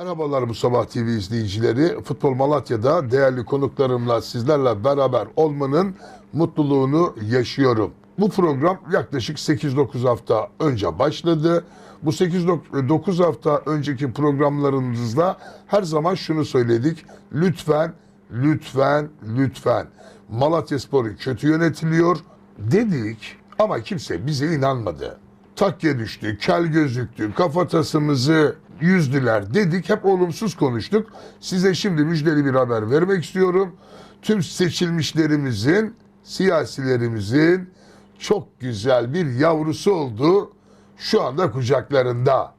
Merhabalar bu sabah TV izleyicileri. Futbol Malatya'da değerli konuklarımla sizlerle beraber olmanın mutluluğunu yaşıyorum. Bu program yaklaşık 8-9 hafta önce başladı. Bu 8-9 hafta önceki programlarımızda her zaman şunu söyledik. Lütfen, lütfen, lütfen Malatya Sporu kötü yönetiliyor dedik ama kimse bize inanmadı takke düştü, kel gözüktü, kafatasımızı yüzdüler dedik. Hep olumsuz konuştuk. Size şimdi müjdeli bir haber vermek istiyorum. Tüm seçilmişlerimizin, siyasilerimizin çok güzel bir yavrusu oldu. Şu anda kucaklarında.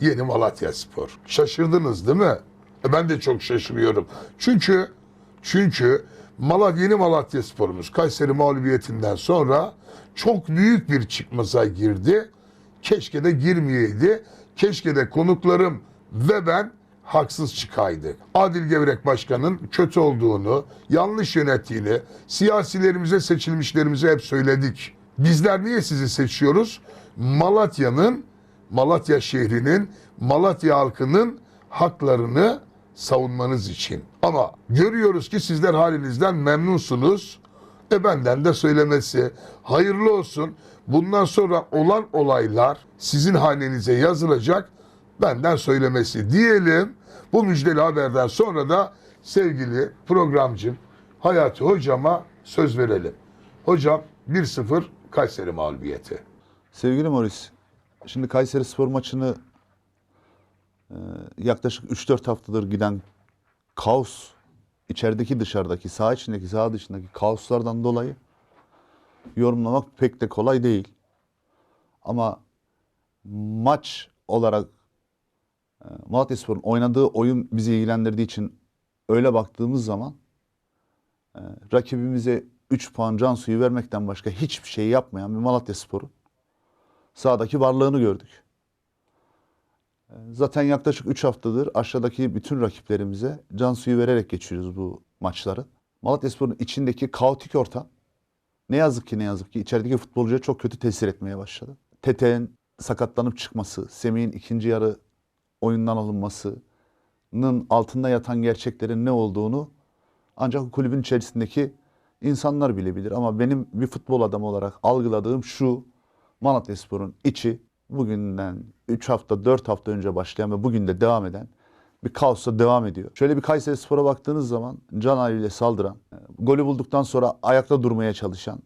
Yeni Malatya Spor. Şaşırdınız değil mi? E ben de çok şaşırıyorum. Çünkü çünkü Malatya yeni Malatya Spor'umuz Kayseri mağlubiyetinden sonra çok büyük bir çıkmaza girdi. Keşke de girmeyeydi. Keşke de konuklarım ve ben haksız çıkaydı. Adil Gevrek Başkan'ın kötü olduğunu, yanlış yönettiğini, siyasilerimize, seçilmişlerimize hep söyledik. Bizler niye sizi seçiyoruz? Malatya'nın, Malatya şehrinin, Malatya halkının haklarını savunmanız için. Ama görüyoruz ki sizler halinizden memnunsunuz. E benden de söylemesi hayırlı olsun. Bundan sonra olan olaylar sizin hanenize yazılacak. Benden söylemesi diyelim. Bu müjdeli haberden sonra da sevgili programcım Hayati hocama söz verelim. Hocam 1-0 Kayseri mağlubiyeti. Sevgili Morris, şimdi Kayseri Spor maçını e, yaklaşık 3-4 haftadır giden kaos, içerideki dışarıdaki, saha içindeki, saha dışındaki kaoslardan dolayı yorumlamak pek de kolay değil. Ama maç olarak e, Malatya Spor'un oynadığı oyun bizi ilgilendirdiği için öyle baktığımız zaman e, rakibimize 3 puan can suyu vermekten başka hiçbir şey yapmayan bir Malatya Spor'u sahadaki varlığını gördük. Ee, Zaten yaklaşık 3 haftadır aşağıdaki bütün rakiplerimize can suyu vererek geçiyoruz bu maçları. Malatyaspor'un içindeki kaotik ortam ne yazık ki ne yazık ki içerideki futbolcuya çok kötü tesir etmeye başladı. Tete'nin sakatlanıp çıkması, Semih'in ikinci yarı oyundan alınmasının altında yatan gerçeklerin ne olduğunu ancak kulübün içerisindeki insanlar bilebilir. Ama benim bir futbol adamı olarak algıladığım şu, Malatyaspor'un içi bugünden 3 hafta 4 hafta önce başlayan ve bugün de devam eden bir kaosla devam ediyor. Şöyle bir Kayseri Spor'a baktığınız zaman can haliyle saldıran, e, golü bulduktan sonra ayakta durmaya çalışan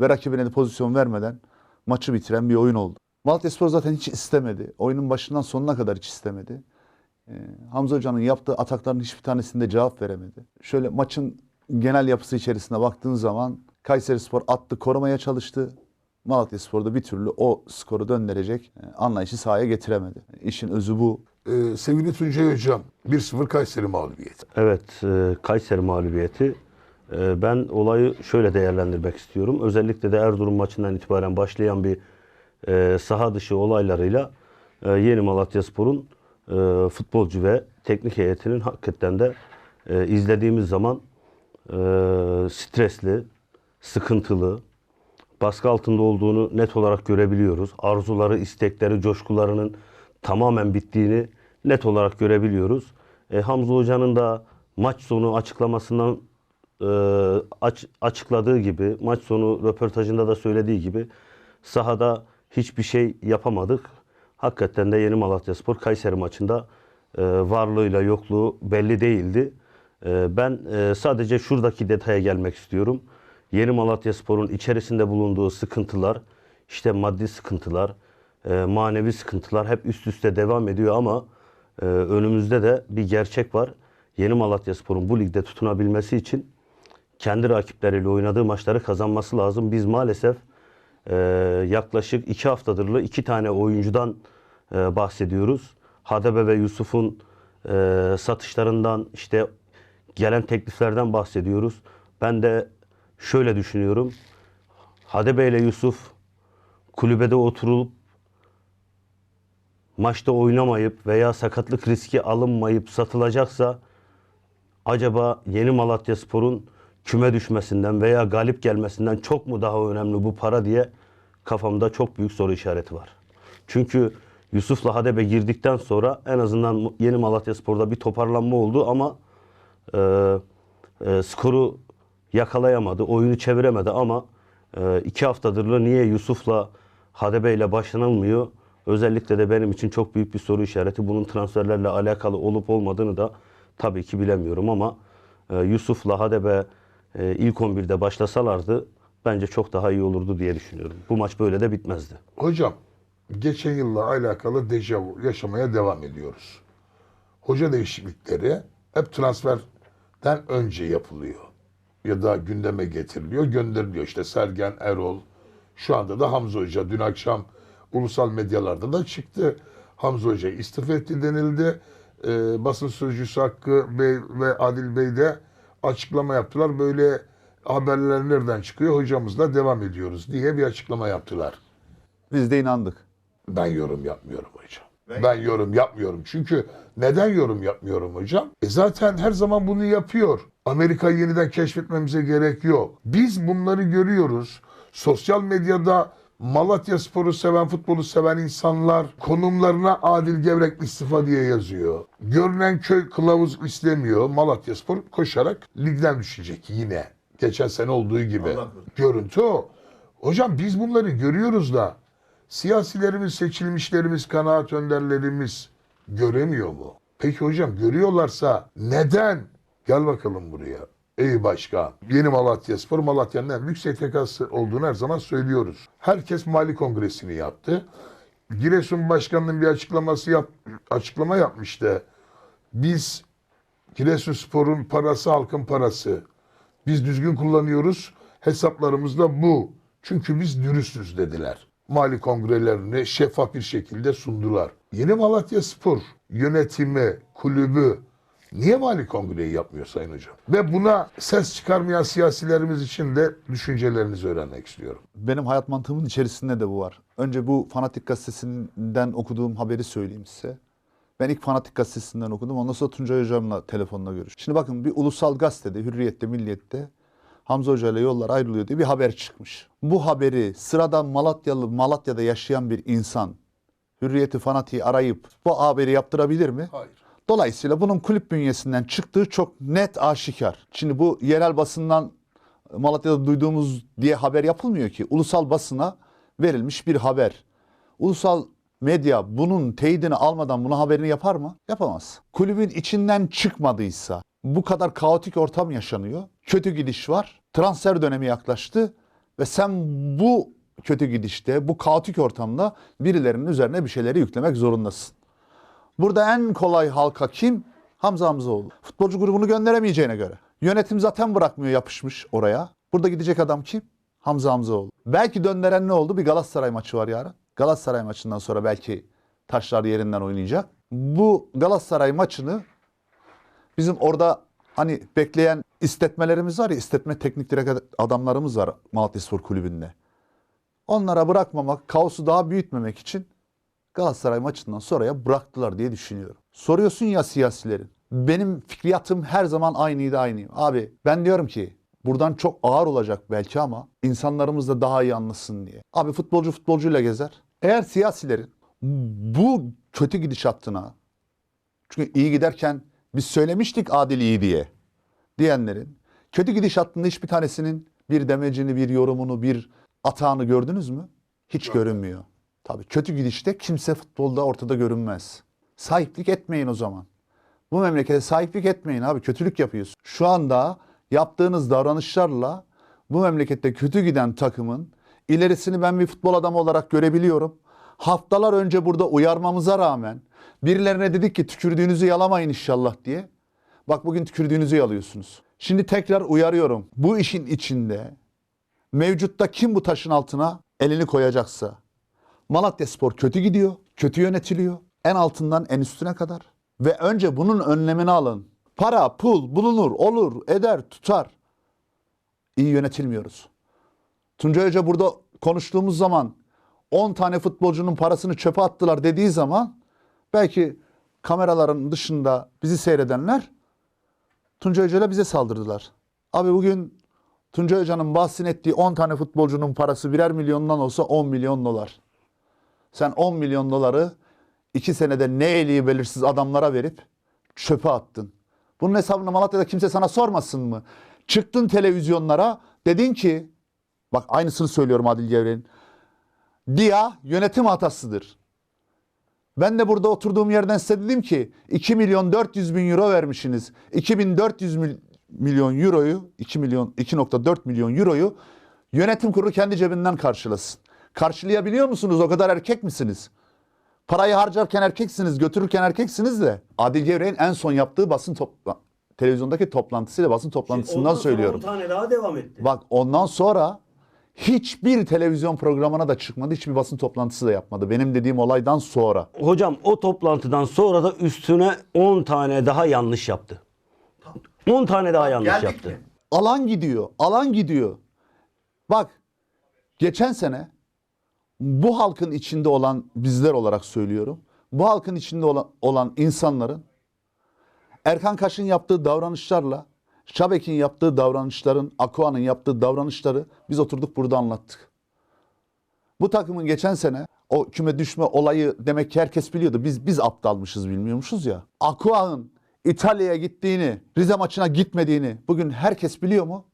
ve rakibine de pozisyon vermeden maçı bitiren bir oyun oldu. Malatyaspor zaten hiç istemedi. Oyunun başından sonuna kadar hiç istemedi. Ee, Hamza Hoca'nın yaptığı atakların hiçbir tanesinde cevap veremedi. Şöyle maçın genel yapısı içerisine baktığınız zaman Kayseri Spor attı, korumaya çalıştı. Malatya Spor'da bir türlü o skoru döndürecek e, anlayışı sahaya getiremedi. İşin özü bu. Ee, sevgili Tuncay Hocam 1-0 Kayseri mağlubiyeti. Evet, e, Kayseri mağlubiyeti. E, ben olayı şöyle değerlendirmek istiyorum. Özellikle de Erzurum maçından itibaren başlayan bir e, saha dışı olaylarıyla e, Yeni Malatyaspor'un e, futbolcu ve teknik heyetinin hakikaten de e, izlediğimiz zaman e, stresli, sıkıntılı, baskı altında olduğunu net olarak görebiliyoruz. Arzuları, istekleri, coşkularının tamamen bittiğini net olarak görebiliyoruz. E, Hamza Hoca'nın da maç sonu açıklamasından e, aç- açıkladığı gibi, maç sonu röportajında da söylediği gibi sahada hiçbir şey yapamadık. Hakikaten de Yeni Malatyaspor Kayseri maçında e, varlığıyla yokluğu belli değildi. E, ben e, sadece şuradaki detaya gelmek istiyorum. Yeni Malatyaspor'un içerisinde bulunduğu sıkıntılar, işte maddi sıkıntılar, e, manevi sıkıntılar hep üst üste devam ediyor ama e, önümüzde de bir gerçek var. Yeni Malatyaspor'un bu ligde tutunabilmesi için kendi rakipleriyle oynadığı maçları kazanması lazım. Biz maalesef e, yaklaşık iki haftadır iki tane oyuncudan e, bahsediyoruz. Hadebe ve Yusuf'un e, satışlarından işte gelen tekliflerden bahsediyoruz. Ben de şöyle düşünüyorum. Hadebe ile Yusuf kulübede oturulup maçta oynamayıp veya sakatlık riski alınmayıp satılacaksa acaba yeni Malatyaspor'un küme düşmesinden veya galip gelmesinden çok mu daha önemli bu para diye kafamda çok büyük soru işareti var. Çünkü Yusuf'la Hadebe girdikten sonra en azından yeni Malatya Spor'da bir toparlanma oldu ama e, e, skoru yakalayamadı, oyunu çeviremedi ama e, iki haftadır da niye Yusuf'la Hadebe ile başlanılmıyor? Özellikle de benim için çok büyük bir soru işareti. Bunun transferlerle alakalı olup olmadığını da tabii ki bilemiyorum ama e, Yusuf'la Hadebe e, ilk 11'de başlasalardı bence çok daha iyi olurdu diye düşünüyorum. Bu maç böyle de bitmezdi. Hocam, geçen yılla alakalı dejavu yaşamaya devam ediyoruz. Hoca değişiklikleri hep transferden önce yapılıyor. Ya da gündeme getiriliyor, gönderiliyor. İşte Sergen, Erol, şu anda da Hamza Hoca. Dün akşam ulusal medyalarda da çıktı. Hamza Hoca istifa etti denildi. Ee, basın sözcüsü Hakkı Bey ve Adil Bey de açıklama yaptılar. Böyle haberler nereden çıkıyor? Hocamızla devam ediyoruz diye bir açıklama yaptılar. Biz de inandık. Ben yorum yapmıyorum hocam. Ben yorum yapmıyorum. Çünkü neden yorum yapmıyorum hocam? E zaten her zaman bunu yapıyor. Amerika'yı yeniden keşfetmemize gerek yok. Biz bunları görüyoruz. Sosyal medyada Malatya Spor'u seven, futbolu seven insanlar konumlarına Adil Gevrek istifa diye yazıyor. Görünen köy kılavuz istemiyor. Malatya Spor koşarak ligden düşecek yine. Geçen sene olduğu gibi. Görüntü o. Hocam biz bunları görüyoruz da siyasilerimiz, seçilmişlerimiz, kanaat önderlerimiz göremiyor mu? Peki hocam görüyorlarsa neden? Gel bakalım buraya. Ey başkan. Yeni Malatya Spor, Malatya'nın en büyük STK'sı olduğunu her zaman söylüyoruz. Herkes Mali Kongresi'ni yaptı. Giresun Başkanı'nın bir açıklaması yap, açıklama yapmıştı. Biz Giresunspor'un parası halkın parası. Biz düzgün kullanıyoruz. Hesaplarımız da bu. Çünkü biz dürüstüz dediler. Mali kongrelerini şeffaf bir şekilde sundular. Yeni Malatya Spor yönetimi, kulübü niye mali kongreyi yapmıyor Sayın Hocam? Ve buna ses çıkarmayan siyasilerimiz için de düşüncelerinizi öğrenmek istiyorum. Benim hayat mantığımın içerisinde de bu var. Önce bu Fanatik Gazetesi'nden okuduğum haberi söyleyeyim size. Ben ilk Fanatik Gazetesi'nden okudum. Ondan sonra Tuncay Hocam'la telefonla görüştüm. Şimdi bakın bir ulusal gazetede, Hürriyet'te, Milliyet'te Hamza Hoca ile yollar ayrılıyor diye bir haber çıkmış. Bu haberi sıradan Malatyalı, Malatya'da yaşayan bir insan Hürriyet'i, Fanatik'i arayıp bu haberi yaptırabilir mi? Hayır. Dolayısıyla bunun kulüp bünyesinden çıktığı çok net aşikar. Şimdi bu yerel basından Malatya'da duyduğumuz diye haber yapılmıyor ki. Ulusal basına verilmiş bir haber. Ulusal medya bunun teyidini almadan bunu haberini yapar mı? Yapamaz. Kulübün içinden çıkmadıysa bu kadar kaotik ortam yaşanıyor. Kötü gidiş var. Transfer dönemi yaklaştı ve sen bu kötü gidişte, bu kaotik ortamda birilerinin üzerine bir şeyleri yüklemek zorundasın. Burada en kolay halka kim? Hamza Hamzaoğlu. Futbolcu grubunu gönderemeyeceğine göre. Yönetim zaten bırakmıyor yapışmış oraya. Burada gidecek adam kim? Hamza Hamzaoğlu. Belki döndüren ne oldu? Bir Galatasaray maçı var yarın. Galatasaray maçından sonra belki taşlar yerinden oynayacak. Bu Galatasaray maçını bizim orada hani bekleyen istetmelerimiz var ya, istetme teknik direktör adamlarımız var Malatya Spor Kulübü'nde. Onlara bırakmamak, kaosu daha büyütmemek için Galatasaray maçından sonraya bıraktılar diye düşünüyorum. Soruyorsun ya siyasilerin. Benim fikriyatım her zaman aynıydı aynıyım. Abi ben diyorum ki buradan çok ağır olacak belki ama insanlarımız da daha iyi anlasın diye. Abi futbolcu futbolcuyla gezer. Eğer siyasilerin bu kötü gidişatına çünkü iyi giderken biz söylemiştik adil iyi diye diyenlerin kötü gidişatında hiçbir tanesinin bir demecini, bir yorumunu, bir atağını gördünüz mü? Hiç görünmüyor. Tabii kötü gidişte kimse futbolda ortada görünmez. Sahiplik etmeyin o zaman. Bu memlekete sahiplik etmeyin abi. Kötülük yapıyorsun. Şu anda yaptığınız davranışlarla bu memlekette kötü giden takımın ilerisini ben bir futbol adamı olarak görebiliyorum. Haftalar önce burada uyarmamıza rağmen birilerine dedik ki tükürdüğünüzü yalamayın inşallah diye. Bak bugün tükürdüğünüzü yalıyorsunuz. Şimdi tekrar uyarıyorum. Bu işin içinde mevcutta kim bu taşın altına elini koyacaksa Malatya Spor kötü gidiyor, kötü yönetiliyor. En altından en üstüne kadar. Ve önce bunun önlemini alın. Para, pul bulunur, olur, eder, tutar. İyi yönetilmiyoruz. Tuncay Hoca burada konuştuğumuz zaman 10 tane futbolcunun parasını çöpe attılar dediği zaman belki kameraların dışında bizi seyredenler Tuncay Hoca'yla bize saldırdılar. Abi bugün Tuncay Hoca'nın bahsettiği 10 tane futbolcunun parası birer milyondan olsa 10 milyon dolar. Sen 10 milyon doları iki senede ne eliği belirsiz adamlara verip çöpe attın. Bunun hesabını Malatya'da kimse sana sormasın mı? Çıktın televizyonlara dedin ki bak aynısını söylüyorum Adil Gevrek'in. DİA yönetim hatasıdır. Ben de burada oturduğum yerden size dedim ki 2 milyon 400 bin euro vermişsiniz. 2400 mil- milyon euroyu 2 milyon 2.4 milyon euroyu yönetim kurulu kendi cebinden karşılasın. Karşılayabiliyor musunuz? O kadar erkek misiniz? Parayı harcarken erkeksiniz, götürürken erkeksiniz de. Adil Gevrek'in en son yaptığı basın topla televizyondaki toplantısıyla basın toplantısından söylüyorum. tane daha devam etti. Bak ondan sonra hiçbir televizyon programına da çıkmadı, hiçbir basın toplantısı da yapmadı. Benim dediğim olaydan sonra. Hocam o toplantıdan sonra da üstüne 10 tane daha yanlış yaptı. 10 tane daha yanlış yaptı. Alan gidiyor, alan gidiyor. Bak geçen sene bu halkın içinde olan bizler olarak söylüyorum. Bu halkın içinde olan, olan insanların Erkan Kaş'ın yaptığı davranışlarla Şabek'in yaptığı davranışların, Akua'nın yaptığı davranışları biz oturduk burada anlattık. Bu takımın geçen sene o küme düşme olayı demek ki herkes biliyordu. Biz biz aptalmışız bilmiyormuşuz ya. Akua'nın İtalya'ya gittiğini, Rize maçına gitmediğini bugün herkes biliyor mu?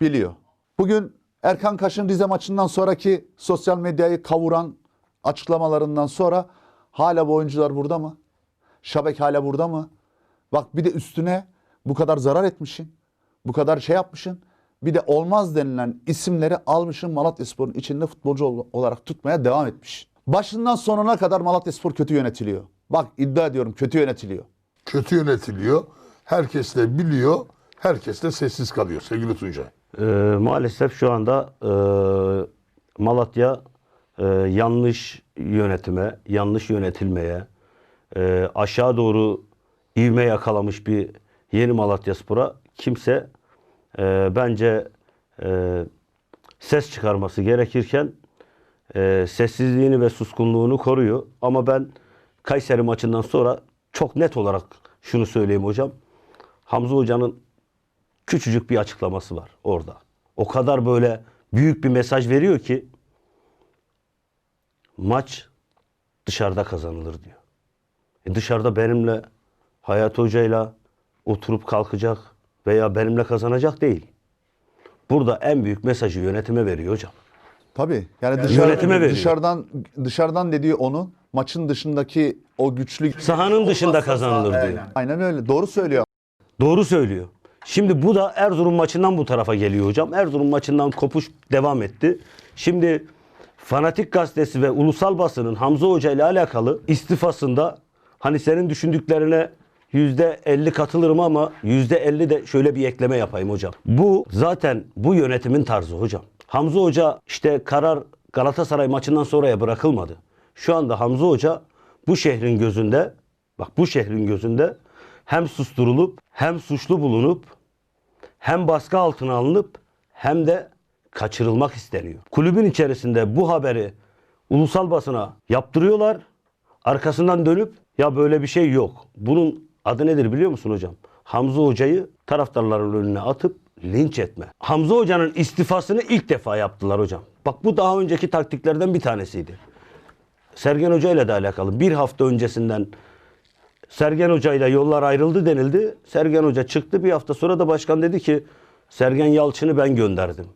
Biliyor. Bugün Erkan Kaş'ın Rize maçından sonraki sosyal medyayı kavuran açıklamalarından sonra hala bu oyuncular burada mı? Şabek hala burada mı? Bak bir de üstüne bu kadar zarar etmişsin. Bu kadar şey yapmışsın. Bir de olmaz denilen isimleri almışsın Malatyaspor'un içinde futbolcu ol- olarak tutmaya devam etmiş. Başından sonuna kadar Malatyaspor kötü yönetiliyor. Bak iddia ediyorum kötü yönetiliyor. Kötü yönetiliyor. Herkes de biliyor. Herkes de sessiz kalıyor sevgili Tuncay. Ee, maalesef şu anda e, Malatya e, yanlış yönetime, yanlış yönetilmeye, e, aşağı doğru ivme yakalamış bir yeni Malatya Spor'a kimse e, bence e, ses çıkarması gerekirken e, sessizliğini ve suskunluğunu koruyor. Ama ben Kayseri maçından sonra çok net olarak şunu söyleyeyim hocam. Hamza Hoca'nın küçücük bir açıklaması var orada. O kadar böyle büyük bir mesaj veriyor ki maç dışarıda kazanılır diyor. E dışarıda benimle Hayat Hoca'yla oturup kalkacak veya benimle kazanacak değil. Burada en büyük mesajı yönetime veriyor hocam. Tabii. Yani dışarı, Yönetime veriyor. dışarıdan dışarıdan dediği onu maçın dışındaki o güçlü Sahanın dışında kazanılır diyor. Aynen öyle. Doğru söylüyor. Doğru söylüyor. Şimdi bu da Erzurum maçından bu tarafa geliyor hocam. Erzurum maçından kopuş devam etti. Şimdi Fanatik Gazetesi ve ulusal basının Hamza Hoca ile alakalı istifasında hani senin düşündüklerine %50 katılırım ama %50 de şöyle bir ekleme yapayım hocam. Bu zaten bu yönetimin tarzı hocam. Hamza Hoca işte karar Galatasaray maçından sonraya bırakılmadı. Şu anda Hamza Hoca bu şehrin gözünde bak bu şehrin gözünde hem susturulup hem suçlu bulunup hem baskı altına alınıp hem de kaçırılmak isteniyor. Kulübün içerisinde bu haberi ulusal basına yaptırıyorlar. Arkasından dönüp ya böyle bir şey yok. Bunun adı nedir biliyor musun hocam? Hamza Hoca'yı taraftarların önüne atıp linç etme. Hamza Hoca'nın istifasını ilk defa yaptılar hocam. Bak bu daha önceki taktiklerden bir tanesiydi. Sergen Hoca ile de alakalı. Bir hafta öncesinden Sergen Hoca ile yollar ayrıldı denildi. Sergen Hoca çıktı bir hafta sonra da başkan dedi ki Sergen Yalçın'ı ben gönderdim.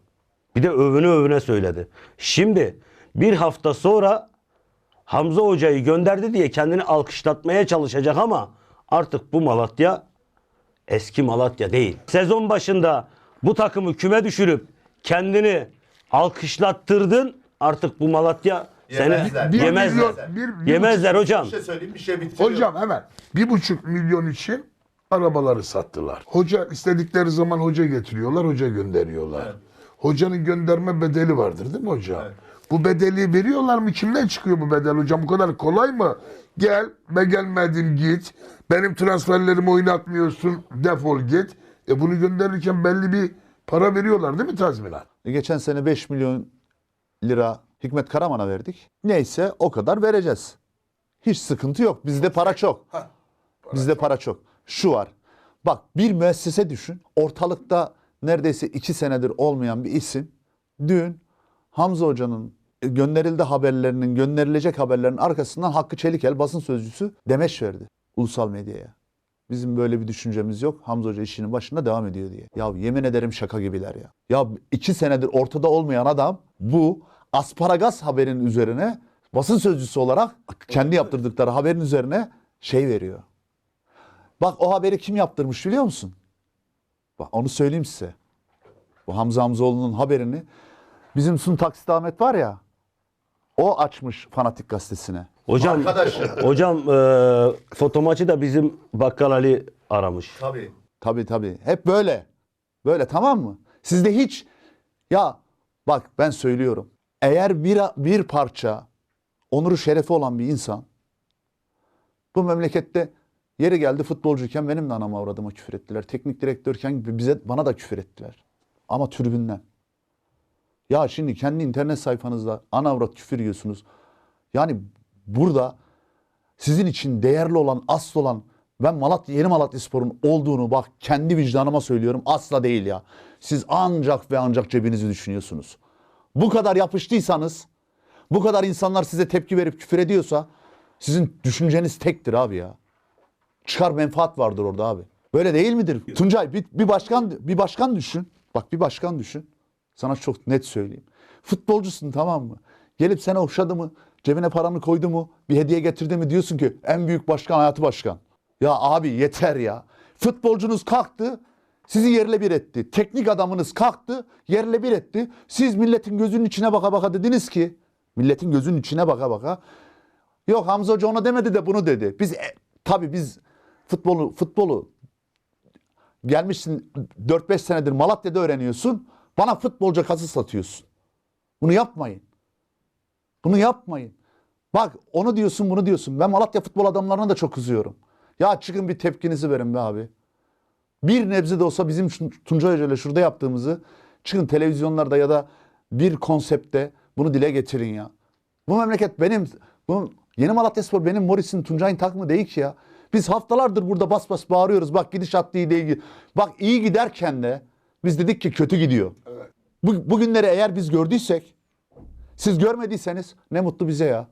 Bir de övüne övüne söyledi. Şimdi bir hafta sonra Hamza Hoca'yı gönderdi diye kendini alkışlatmaya çalışacak ama artık bu Malatya eski Malatya değil. Sezon başında bu takımı küme düşürüp kendini alkışlattırdın. Artık bu Malatya Yemezler. seni Bir yemezler. milyon- bir- bir yemezler hocam. söyleyeyim bir şey bitiriyor. Hocam hemen bir buçuk milyon için arabaları sattılar. Hoca istedikleri zaman hoca getiriyorlar, hoca gönderiyorlar. Hocanın gönderme bedeli vardır değil mi hocam? Bu bedeli veriyorlar mı? Kimden çıkıyor bu bedel hocam? Bu kadar kolay mı? Gel, ben gelmedim git. Benim transferlerimi oynatmıyorsun, defol git. E bunu gönderirken belli bir para veriyorlar değil mi tazminat? Geçen sene 5 milyon lira Hikmet Karaman'a verdik. Neyse o kadar vereceğiz. Hiç sıkıntı yok. Bizde para çok. Bizde para çok. Şu var. Bak bir müessese düşün. Ortalıkta neredeyse iki senedir olmayan bir isim. Dün Hamza Hoca'nın gönderildi haberlerinin, gönderilecek haberlerin arkasından Hakkı Çelikel basın sözcüsü demeç verdi ulusal medyaya. Bizim böyle bir düşüncemiz yok. Hamza Hoca işinin başında devam ediyor diye. Ya yemin ederim şaka gibiler ya. Ya iki senedir ortada olmayan adam bu asparagas haberin üzerine basın sözcüsü olarak kendi yaptırdıkları haberin üzerine şey veriyor. Bak o haberi kim yaptırmış biliyor musun? Bak onu söyleyeyim size. Bu Hamza Hamzoğlu'nun haberini bizim Sun Taksit Ahmet var ya o açmış Fanatik gazetesine. Hocam, Arkadaşım. hocam e, fotomaçı da bizim Bakkal Ali aramış. Tabii. Tabii tabii. Hep böyle. Böyle tamam mı? Sizde hiç ya bak ben söylüyorum. Eğer bir, bir parça onuru şerefi olan bir insan bu memlekette yeri geldi futbolcuyken benim de anama avradıma küfür ettiler. Teknik direktörken bize bana da küfür ettiler. Ama tribünden. Ya şimdi kendi internet sayfanızda ana avrat küfür yiyorsunuz. Yani burada sizin için değerli olan, asıl olan ben Malatya, Yeni Malatya Spor'un olduğunu bak kendi vicdanıma söylüyorum asla değil ya. Siz ancak ve ancak cebinizi düşünüyorsunuz. Bu kadar yapıştıysanız, bu kadar insanlar size tepki verip küfür ediyorsa sizin düşünceniz tektir abi ya. Çıkar menfaat vardır orada abi. Böyle değil midir? Tuncay bir, bir başkan bir başkan düşün. Bak bir başkan düşün. Sana çok net söyleyeyim. Futbolcusun tamam mı? Gelip seni okşadı mı? Cebine paranı koydu mu? Bir hediye getirdi mi? Diyorsun ki en büyük başkan hayatı başkan. Ya abi yeter ya. Futbolcunuz kalktı. Sizi yerle bir etti. Teknik adamınız kalktı. Yerle bir etti. Siz milletin gözünün içine baka baka dediniz ki. Milletin gözünün içine baka baka. Yok Hamza Hoca ona demedi de bunu dedi. Biz e, tabii biz futbolu futbolu gelmişsin 4-5 senedir Malatya'da öğreniyorsun. Bana futbolcu kası satıyorsun. Bunu yapmayın. Bunu yapmayın. Bak onu diyorsun bunu diyorsun. Ben Malatya futbol adamlarına da çok kızıyorum. Ya çıkın bir tepkinizi verin be abi. Bir nebze de olsa bizim Tuncay Hoca ile şurada yaptığımızı çıkın televizyonlarda ya da bir konsepte bunu dile getirin ya. Bu memleket benim, bu Yeni Malatya Spor benim Morris'in Tuncay'ın takımı değil ki ya. Biz haftalardır burada bas bas bağırıyoruz. Bak gidişat iyi değil. Bak iyi giderken de biz dedik ki kötü gidiyor. Bu, bugünleri eğer biz gördüysek siz görmediyseniz ne mutlu bize ya.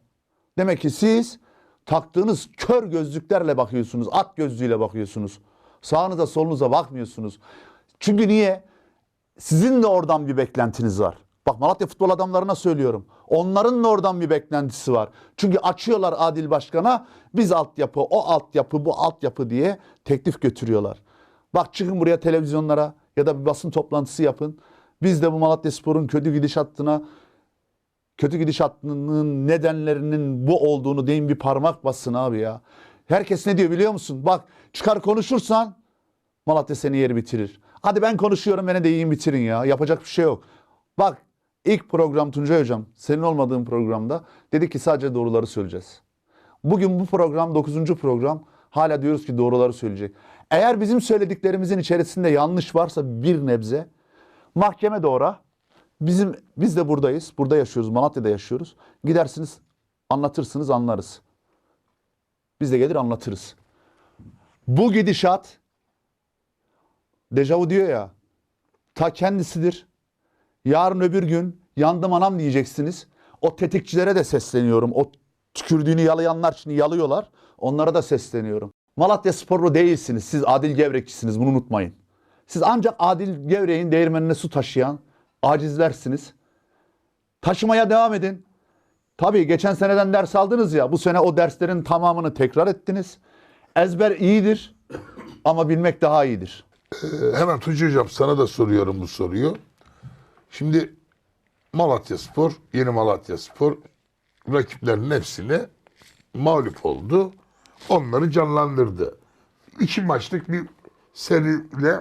Demek ki siz taktığınız kör gözlüklerle bakıyorsunuz. At gözlüğüyle bakıyorsunuz. Sağınıza solunuza bakmıyorsunuz. Çünkü niye? Sizin de oradan bir beklentiniz var. Bak Malatya futbol adamlarına söylüyorum. Onların da oradan bir beklentisi var. Çünkü açıyorlar Adil Başkan'a biz altyapı, o altyapı, bu altyapı diye teklif götürüyorlar. Bak çıkın buraya televizyonlara ya da bir basın toplantısı yapın. Biz de bu Malatya Spor'un kötü gidişatına kötü gidişatının nedenlerinin bu olduğunu deyin bir parmak bassın abi ya. Herkes ne diyor biliyor musun? Bak çıkar konuşursan Malatya seni yeri bitirir. Hadi ben konuşuyorum beni de yiyin bitirin ya. Yapacak bir şey yok. Bak ilk program Tuncay Hocam senin olmadığın programda dedi ki sadece doğruları söyleyeceğiz. Bugün bu program 9. program hala diyoruz ki doğruları söyleyecek. Eğer bizim söylediklerimizin içerisinde yanlış varsa bir nebze mahkeme doğru. Bizim biz de buradayız. Burada yaşıyoruz. Malatya'da yaşıyoruz. Gidersiniz, anlatırsınız, anlarız. Biz de gelir anlatırız. Bu gidişat dejavu diyor ya. Ta kendisidir. Yarın öbür gün yandım anam diyeceksiniz. O tetikçilere de sesleniyorum. O tükürdüğünü yalayanlar şimdi yalıyorlar. Onlara da sesleniyorum. Malatya sporlu değilsiniz. Siz Adil Gevrekçisiniz. Bunu unutmayın. Siz ancak Adil Gevrek'in değirmenine su taşıyan acizlersiniz. Taşımaya devam edin. Tabii geçen seneden ders aldınız ya. Bu sene o derslerin tamamını tekrar ettiniz. Ezber iyidir ama bilmek daha iyidir. Ee, hemen Tuncay Hocam sana da soruyorum bu soruyu. Şimdi Malatya Spor, yeni Malatya Spor rakiplerinin hepsini mağlup oldu. Onları canlandırdı. İki maçlık bir seriyle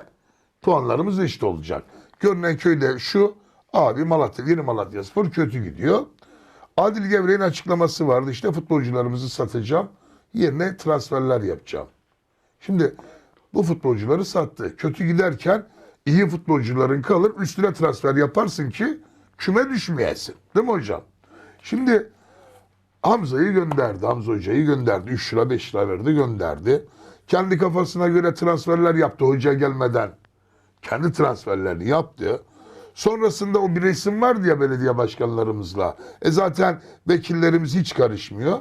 puanlarımız eşit olacak. Görünen köyde şu, abi Malatya, yeni Malatya Spor kötü gidiyor. Adil Gevrek'in açıklaması vardı. İşte futbolcularımızı satacağım. Yerine transferler yapacağım. Şimdi bu futbolcuları sattı. Kötü giderken iyi futbolcuların kalır üstüne transfer yaparsın ki küme düşmeyesin. Değil mi hocam? Şimdi Hamza'yı gönderdi. Hamza Hoca'yı gönderdi. 3 lira 5 lira verdi gönderdi. Kendi kafasına göre transferler yaptı hoca gelmeden. Kendi transferlerini yaptı. Sonrasında o bir resim vardı ya belediye başkanlarımızla. E zaten vekillerimiz hiç karışmıyor.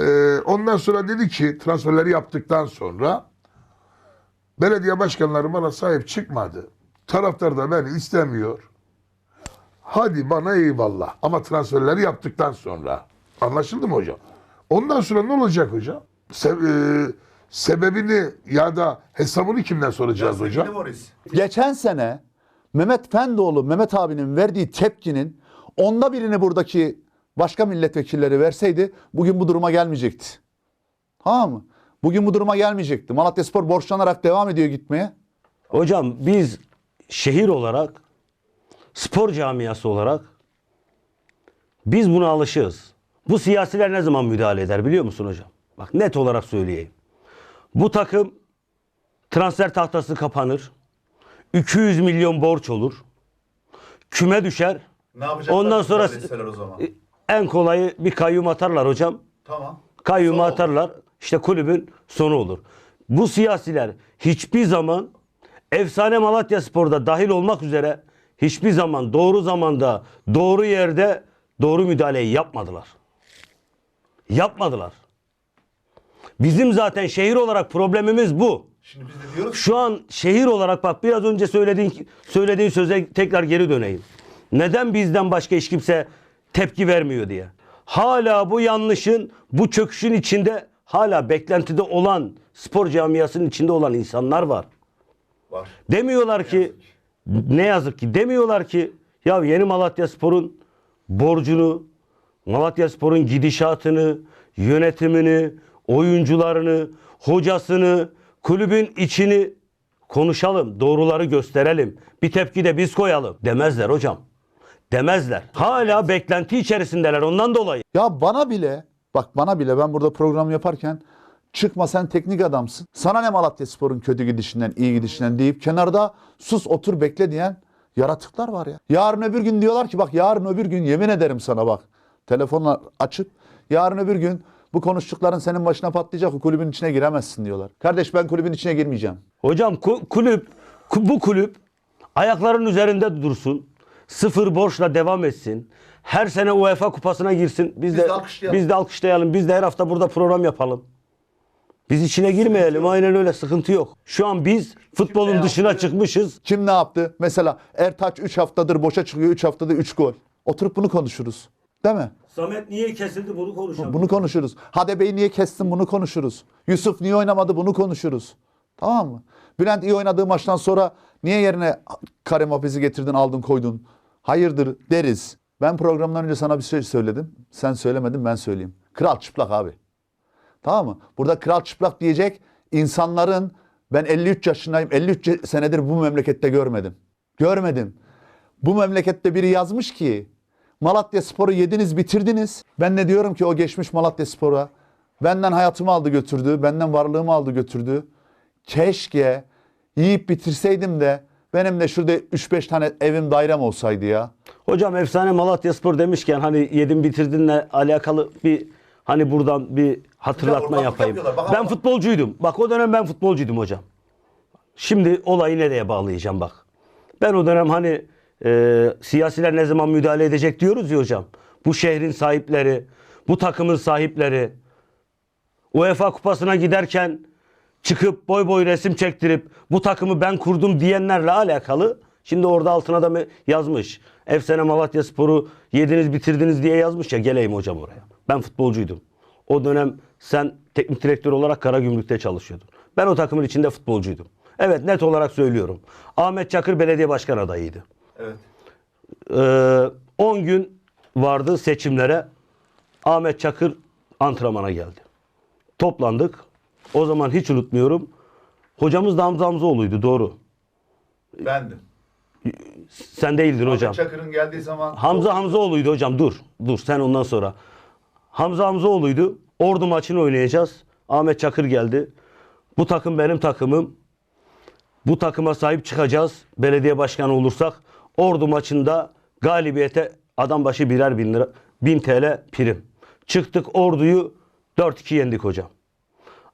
Ee, ondan sonra dedi ki transferleri yaptıktan sonra belediye başkanları bana sahip çıkmadı. Taraftar da beni istemiyor. Hadi bana eyvallah. Ama transferleri yaptıktan sonra. Anlaşıldı mı hocam? Ondan sonra ne olacak hocam? Se- e, sebebini ya da hesabını kimden soracağız hocam? Geçen sene Mehmet Fendoğlu, Mehmet abinin verdiği tepkinin onda birini buradaki başka milletvekilleri verseydi bugün bu duruma gelmeyecekti. Tamam mı? Bugün bu duruma gelmeyecekti. Malatyaspor borçlanarak devam ediyor gitmeye. Hocam biz şehir olarak, spor camiası olarak biz buna alışığız. Bu siyasiler ne zaman müdahale eder biliyor musun hocam? Bak net olarak söyleyeyim. Bu takım transfer tahtası kapanır. 200 milyon borç olur. Küme düşer. Ne yapacaklar? Ondan sonra o zaman. en kolayı bir kayyum atarlar hocam. Tamam. Kayyumu atarlar. İşte kulübün sonu olur. Bu siyasiler hiçbir zaman efsane Malatya Spor'da dahil olmak üzere hiçbir zaman doğru zamanda, doğru yerde doğru müdahaleyi yapmadılar. Yapmadılar. Bizim zaten şehir olarak problemimiz bu. Şimdi biz de diyoruz Şu an şehir olarak bak biraz önce söylediğin söylediğin söze tekrar geri döneyim. Neden bizden başka hiç kimse tepki vermiyor diye. Hala bu yanlışın, bu çöküşün içinde hala beklentide olan spor camiasının içinde olan insanlar var. var. Demiyorlar ki ne yazık ki demiyorlar ki ya yeni Malatya Spor'un borcunu, Malatya Spor'un gidişatını, yönetimini, oyuncularını, hocasını, kulübün içini konuşalım, doğruları gösterelim. Bir tepki de biz koyalım demezler hocam. Demezler. Hala beklenti içerisindeler ondan dolayı. Ya bana bile bak bana bile ben burada program yaparken çıkma sen teknik adamsın. Sana ne Malatya Spor'un kötü gidişinden iyi gidişinden deyip kenarda sus otur bekle diyen yaratıklar var ya. Yarın öbür gün diyorlar ki bak yarın öbür gün yemin ederim sana bak. Telefonla açıp yarın öbür gün bu konuştukların senin başına patlayacak o kulübün içine giremezsin diyorlar. Kardeş ben kulübün içine girmeyeceğim. Hocam ku- kulüp ku- bu kulüp ayaklarının üzerinde dursun. Sıfır borçla devam etsin. Her sene UEFA kupasına girsin. Biz, de, de alkışlayalım. biz de alkışlayalım. Biz de her hafta burada program yapalım. Biz içine girmeyelim. Aynen öyle sıkıntı yok. Şu an biz futbolun dışına çıkmışız. Kim ne yaptı? Mesela Ertaç 3 haftadır boşa çıkıyor 3 haftada 3 gol. Oturup bunu konuşuruz. Değil mi? Samet niye kesildi bunu konuşalım. Bunu konuşuruz. Hadebey'i niye kestin bunu konuşuruz. Yusuf niye oynamadı bunu konuşuruz. Tamam mı? Bülent iyi oynadığı maçtan sonra niye yerine Karim Hafiz'i getirdin aldın koydun. Hayırdır deriz. Ben programdan önce sana bir şey söyledim. Sen söylemedin ben söyleyeyim. Kral çıplak abi. Tamam mı? Burada kral çıplak diyecek insanların ben 53 yaşındayım. 53 senedir bu memlekette görmedim. Görmedim. Bu memlekette biri yazmış ki Malatya Spor'u yediniz bitirdiniz. Ben ne diyorum ki o geçmiş Malatya Spor'a benden hayatımı aldı götürdü. Benden varlığımı aldı götürdü. Keşke yiyip bitirseydim de benim de şurada 3-5 tane evim dairem olsaydı ya. Hocam efsane Malatya Spor demişken hani yedim bitirdinle alakalı bir hani buradan bir hatırlatma ortaklık yapayım. Bak Ben futbolcuydum. Bak o dönem ben futbolcuydum hocam. Şimdi olayı nereye bağlayacağım bak. Ben o dönem hani e, siyasiler ne zaman müdahale edecek diyoruz ya hocam. Bu şehrin sahipleri, bu takımın sahipleri UEFA kupasına giderken çıkıp boy boy resim çektirip bu takımı ben kurdum diyenlerle alakalı şimdi orada altına da mı yazmış. Efsane Malatya Sporu yediniz bitirdiniz diye yazmış ya geleyim hocam oraya. Ben futbolcuydum. O dönem sen teknik direktör olarak Karagümrük'te çalışıyordun. Ben o takımın içinde futbolcuydum. Evet net olarak söylüyorum. Ahmet Çakır belediye başkan adayıydı. Evet. Ee, 10 gün vardı seçimlere. Ahmet Çakır antrenmana geldi. Toplandık. O zaman hiç unutmuyorum. Hocamız da Hamza Hamzoğlu'ydu doğru. Bendim. Sen değildin hocam. Çakır'ın geldiği zaman Hamza Hamzoğlu'ydu hocam dur. Dur sen ondan sonra. Hamza Hamzoğlu'ydu. Ordu maçını oynayacağız. Ahmet Çakır geldi. Bu takım benim takımım. Bu takıma sahip çıkacağız. Belediye başkanı olursak. Ordu maçında galibiyete adam başı birer bin lira. Bin TL prim. Çıktık orduyu 4-2 yendik hocam.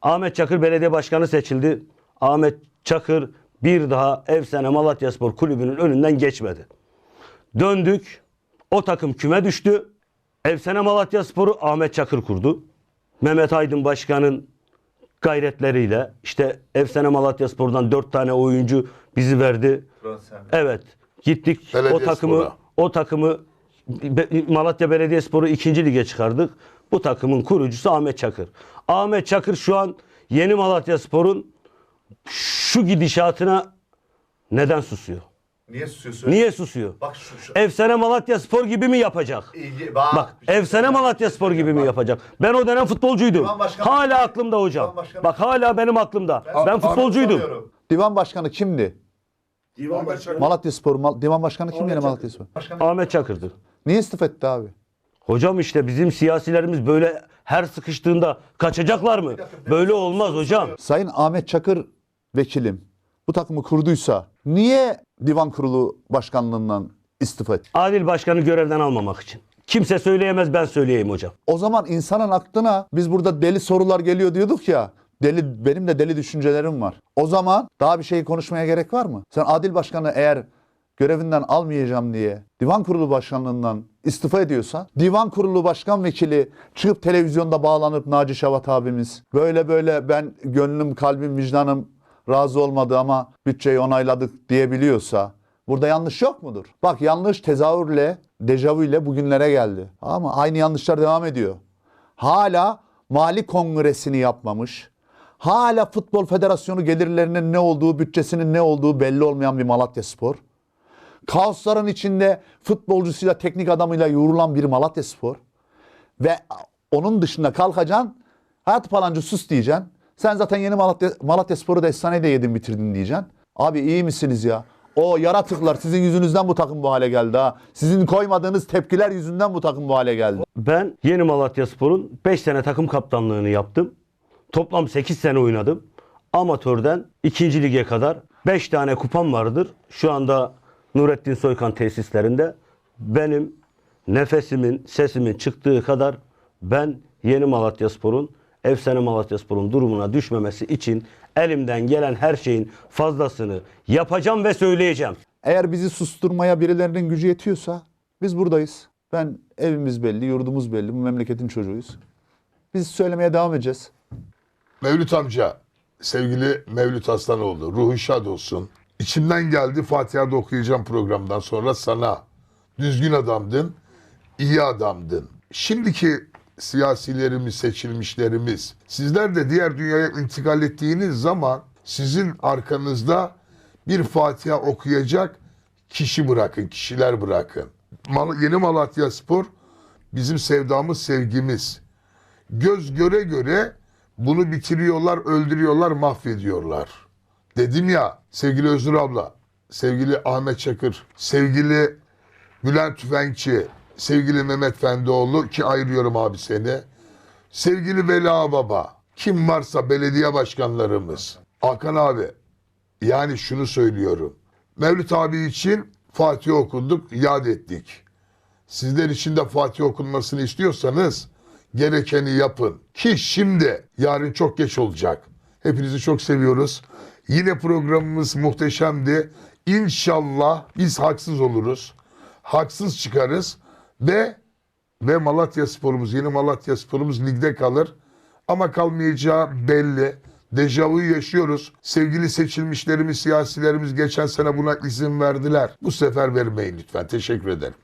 Ahmet Çakır belediye başkanı seçildi. Ahmet Çakır bir daha efsane Malatyaspor kulübünün önünden geçmedi. Döndük. O takım küme düştü. Efsane Malatya Sporu Ahmet Çakır kurdu. Mehmet Aydın Başkan'ın gayretleriyle işte Efsane Malatya Spor'dan dört tane oyuncu bizi verdi. Evet. Gittik o takımı o takımı Malatya Belediyespor'u ikinci lige çıkardık. Bu takımın kurucusu Ahmet Çakır. Ahmet Çakır şu an Yeni Malatya Spor'un şu gidişatına neden susuyor? Niye susuyorsun? Niye susuyor? Bak şu, şu. Efsane Malatya Spor gibi mi yapacak? İyi, bak, Bak şey efsane. Malatya Spor gibi mi Bak, yapacak? Ben o dönem futbolcuydum. Hala aklımda hocam. Bak hala benim aklımda. Ben sana futbolcuydum. Divan başkanı kimdi? Divan başkanı. Malatya Spor, Mal- Divan başkanı kim yine Malatya Spor? Ahmet Çakır'dı. Niye istifa etti abi? Hocam işte bizim siyasilerimiz böyle her sıkıştığında kaçacaklar mı? Böyle olmaz hocam. Sayın Ahmet Çakır vekilim bu takımı kurduysa niye divan kurulu başkanlığından istifa etti? Adil Başkan'ı görevden almamak için. Kimse söyleyemez ben söyleyeyim hocam. O zaman insanın aklına biz burada deli sorular geliyor diyorduk ya. Deli benim de deli düşüncelerim var. O zaman daha bir şey konuşmaya gerek var mı? Sen Adil Başkanı eğer görevinden almayacağım diye divan kurulu başkanlığından istifa ediyorsa divan kurulu başkan vekili çıkıp televizyonda bağlanıp Naci Şavat abimiz böyle böyle ben gönlüm kalbim vicdanım razı olmadı ama bütçeyi onayladık diyebiliyorsa burada yanlış yok mudur? Bak yanlış tezahürle dejavu ile bugünlere geldi. Ama aynı yanlışlar devam ediyor. Hala mali kongresini yapmamış. Hala Futbol Federasyonu gelirlerinin ne olduğu, bütçesinin ne olduğu belli olmayan bir Malatya Spor. Kaosların içinde futbolcusuyla, teknik adamıyla yoğrulan bir Malatya Spor. Ve onun dışında kalkacaksın, hayat palancı sus diyeceksin. Sen zaten yeni Malatya, Malatya Spor'u da efsaneyle yedin bitirdin diyeceksin. Abi iyi misiniz ya? O yaratıklar sizin yüzünüzden bu takım bu hale geldi ha. Sizin koymadığınız tepkiler yüzünden bu takım bu hale geldi. Ben Yeni Malatya Spor'un 5 sene takım kaptanlığını yaptım. Toplam 8 sene oynadım. Amatörden 2. lige kadar 5 tane kupam vardır. Şu anda Nurettin Soykan tesislerinde benim nefesimin, sesimin çıktığı kadar ben Yeni Malatya Spor'un, Efsane Malatya durumuna düşmemesi için elimden gelen her şeyin fazlasını yapacağım ve söyleyeceğim. Eğer bizi susturmaya birilerinin gücü yetiyorsa biz buradayız. Ben evimiz belli, yurdumuz belli, bu memleketin çocuğuyuz. Biz söylemeye devam edeceğiz. Mevlüt amca, sevgili Mevlüt Aslanoğlu, ruhun şad olsun. İçimden geldi Fatiha'da okuyacağım programdan sonra sana. Düzgün adamdın, iyi adamdın. Şimdiki siyasilerimiz, seçilmişlerimiz, sizler de diğer dünyaya intikal ettiğiniz zaman sizin arkanızda bir Fatiha okuyacak kişi bırakın, kişiler bırakın. Mal- Yeni Malatya Spor bizim sevdamız, sevgimiz göz göre göre bunu bitiriyorlar, öldürüyorlar, mahvediyorlar. Dedim ya sevgili Özgür abla, sevgili Ahmet Çakır, sevgili Bülent Tüfekçi, sevgili Mehmet Fendoğlu ki ayırıyorum abi seni. Sevgili Veli Baba, kim varsa belediye başkanlarımız. Hakan abi, yani şunu söylüyorum. Mevlüt abi için Fatih okuduk, yad ettik. Sizler için de Fatih okunmasını istiyorsanız gerekeni yapın. Ki şimdi, yarın çok geç olacak. Hepinizi çok seviyoruz. Yine programımız muhteşemdi. İnşallah biz haksız oluruz. Haksız çıkarız ve ve Malatya Sporumuz, yeni Malatya Sporumuz ligde kalır. Ama kalmayacağı belli. Dejavuyu yaşıyoruz. Sevgili seçilmişlerimiz, siyasilerimiz geçen sene buna izin verdiler. Bu sefer vermeyin lütfen. Teşekkür ederim.